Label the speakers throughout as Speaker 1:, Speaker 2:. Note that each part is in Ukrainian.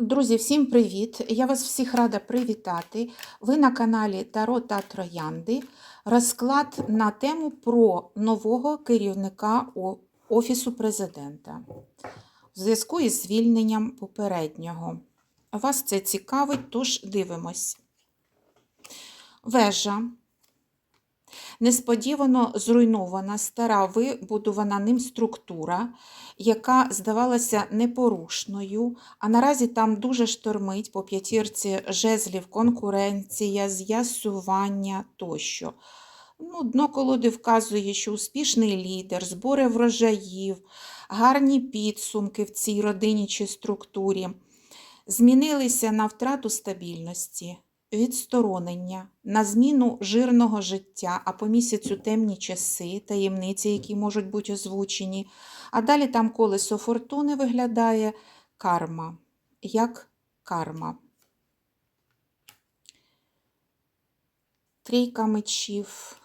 Speaker 1: Друзі, всім привіт! Я вас всіх рада привітати. Ви на каналі Таро та Троянди. Розклад на тему про нового керівника Офісу президента в зв'язку із звільненням попереднього. Вас це цікавить, тож дивимось. Вежа. Несподівано зруйнована стара вибудована ним структура, яка здавалася непорушною, а наразі там дуже штормить по п'ятірці жезлів, конкуренція, з'ясування тощо. Ну, дно колоди вказує, що успішний лідер, збори врожаїв, гарні підсумки в цій родині чи структурі змінилися на втрату стабільності, відсторонення, на зміну жирного життя, а по місяцю темні часи, таємниці, які можуть бути озвучені. А далі там колесо фортуни виглядає карма, як карма. Трійка мечів,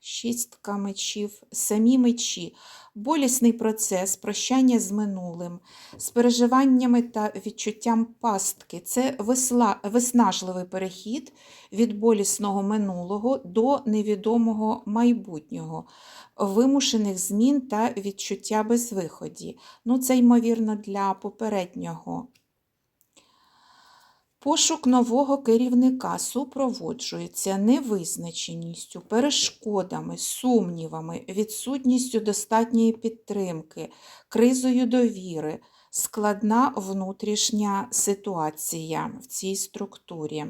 Speaker 1: шістка мечів, самі мечі, болісний процес, прощання з минулим, з переживаннями та відчуттям пастки. Це весла, виснажливий перехід від болісного минулого до невідомого майбутнього, вимушених змін та відчуття безвиході. Ну, це, ймовірно, для попереднього Пошук нового керівника супроводжується невизначеністю, перешкодами, сумнівами, відсутністю достатньої підтримки, кризою довіри, складна внутрішня ситуація в цій структурі.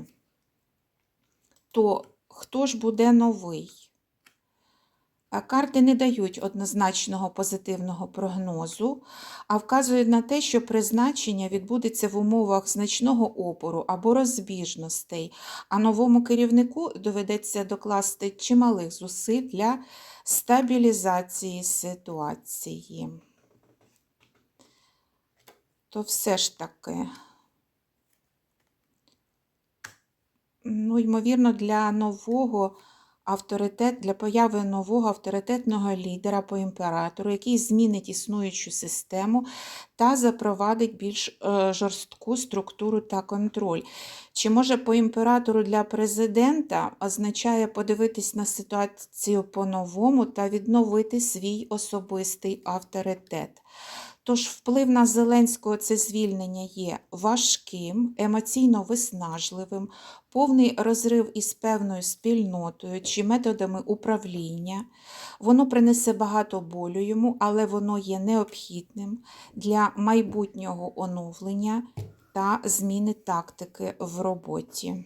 Speaker 1: То хто ж буде новий? Карти не дають однозначного позитивного прогнозу, а вказують на те, що призначення відбудеться в умовах значного опору або розбіжностей, а новому керівнику доведеться докласти чималих зусиль для стабілізації ситуації. То все ж таки, ну, ймовірно, для нового авторитет для появи нового авторитетного лідера по імператору, який змінить існуючу систему та запровадить більш е, жорстку структуру та контроль. Чи може по імператору для президента означає подивитись на ситуацію по-новому та відновити свій особистий авторитет? Тож вплив на Зеленського це звільнення є важким, емоційно виснажливим, повний розрив із певною спільнотою чи методами управління. Воно принесе багато болю йому, але воно є необхідним для майбутнього оновлення та зміни тактики в роботі.